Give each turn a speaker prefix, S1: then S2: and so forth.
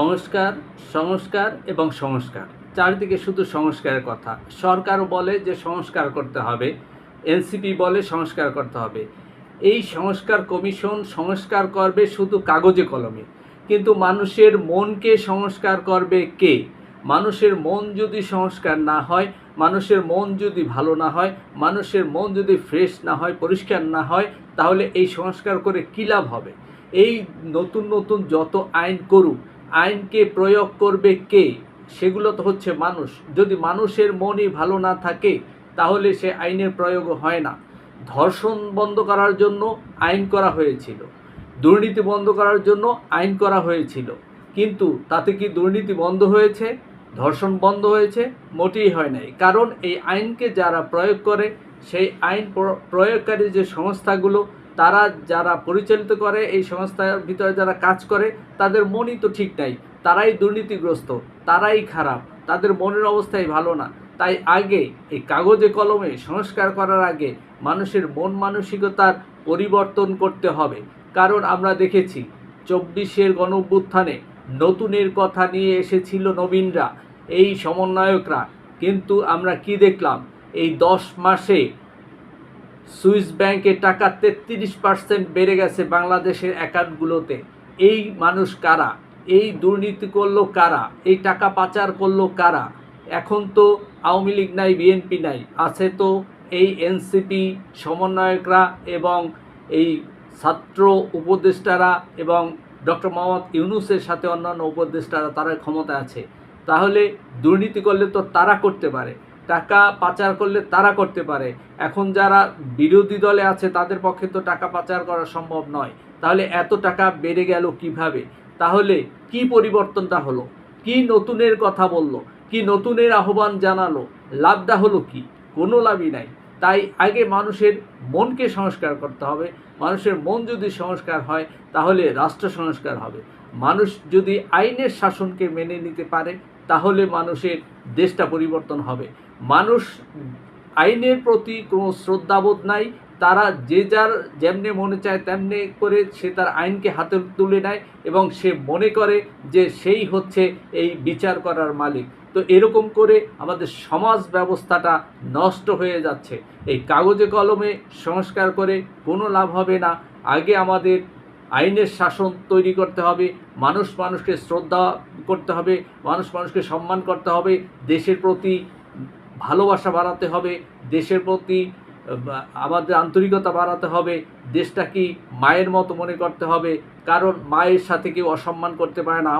S1: সংস্কার সংস্কার এবং সংস্কার। চারিদিকে শুধু সংস্কারের কথা। সরকারও বলে যে সংস্কার করতে হবে। এনসিপি বলে সংস্কার করতে হবে। এই সংস্কার কমিশন সংস্কার করবে শুধু কাগজে কলমে। কিন্তু মানুষের মনকে সংস্কার করবে কে? মানুষের মন যদি সংস্কার না হয়, মানুষের মন যদি ভালো না হয়, মানুষের মন যদি ফ্রেশ না হয়, পরিষ্কার না হয়, তাহলে এই সংস্কার করে কী লাভ হবে? এই নতুন নতুন যত আইন করুক আইনকে প্রয়োগ করবে কে? সেগুলো তো হচ্ছে মানুষ। যদি মানুষের মনই ভালো না থাকে, তাহলে সে আইনের প্রয়োগ হয় না। ধর্ষণ বন্ধ করার জন্য আইন করা হয়েছিল। দুর্নীতি বন্ধ করার জন্য আইন করা হয়েছিল। কিন্তু তাতে কি দুর্নীতি বন্ধ হয়েছে? ধর্ষণ বন্ধ হয়েছে? মোটেই হয় নাই। কারণ এই আইনকে যারা প্রয়োগ করে, সেই আইন প্রয়োগকারী যে সংস্থাগুলো তারা যারা পরিচালিত করে, এই সংস্থার ভিতরে যারা কাজ করে, তাদের মনই তো ঠিক নাই। তারাই দুর্নীতিগ্রস্ত, তারাই খারাপ, তাদের মনের অবস্থাই ভালো না। তাই আগে এই কাগজে কলমে সংস্কার করার আগে মানুষের মন মানসিকতার পরিবর্তন করতে হবে। কারণ আমরা দেখেছি, চব্বিশের গণ অভ্যুত্থানে নতুনের কথা নিয়ে এসেছিল নবীনরা, এই সমন্বয়করা। কিন্তু আমরা কি দেখলাম? এই দশ মাসে সুইস ব্যাংকে টাকা তেত্রিশ পার্সেন্ট বেড়ে গেছে বাংলাদেশের অ্যাকাউন্টগুলোতে। এই মানুষ কারা? এই দুর্নীতি করল কারা? এই টাকা পাচার করল কারা? এখন তো আওয়ামী লীগ নাই, বিএনপি নাই, আছে তো এই এনসিপি সমন্বয়করা এবং এই ছাত্র উপদেষ্টারা এবং ডক্টর মোহাম্মদ ইউনুসের সাথে অন্যান্য উপদেষ্টারা তারা ক্ষমতা আছে। তাহলে দুর্নীতি করলে তো তারা করতে পারে। টাকা পাচার করলে তারা করতে পারে। এখন যারা বিরোধী দলে আছে, তাদের পক্ষে তো টাকা পাচার করা সম্ভব নয়। তাহলে এত টাকা বেড়ে গেল কীভাবে? তাহলে কি পরিবর্তনটা হলো? কি নতুনের কথা বলল? কি নতুনের আহ্বান জানালো? লাভটা হলো কি? কোনো লাভই নাই। তাই আগে মানুষের মনকে সংস্কার করতে হবে। মানুষের মন যদি সংস্কার হয়, তাহলে রাষ্ট্র সংস্কার হবে। মানুষ যদি আইনের শাসনকে মেনে নিতে পারে তাহলে মানুষের দেশটা পরিবর্তন হবে। মানুষ আইনের প্রতি কোনো শ্রদ্ধাবোধ নাই, তারা যে যার যেমনে মনে চায় তেমনি করে সে তার আইনকে হাতে তুলে নেয় এবং সে মনে করে যে সেই হচ্ছে এই বিচার করার মালিক। তো এরকম করে আমাদের সমাজ ব্যবস্থাটা নষ্ট হয়ে যাচ্ছে। এই কাগজে কলমে সংস্কার করে কোনো লাভ হবে না। আগে আমাদের আইনের শাসন তৈরি করতে হবে, মানুষ মানুষকে শ্রদ্ধা করতে হবে, মানুষ মানুষকে সম্মান করতে হবে, দেশের প্রতি ভালোবাসা বাড়াতে হবে, দেশের প্রতি আমাদের আন্তরিকতা বাড়াতে হবে দেশটা কি মায়ের মতো মনে করতে হবে, কারণ মায়ের সাথে কেউ অসম্মান করতে পারে না।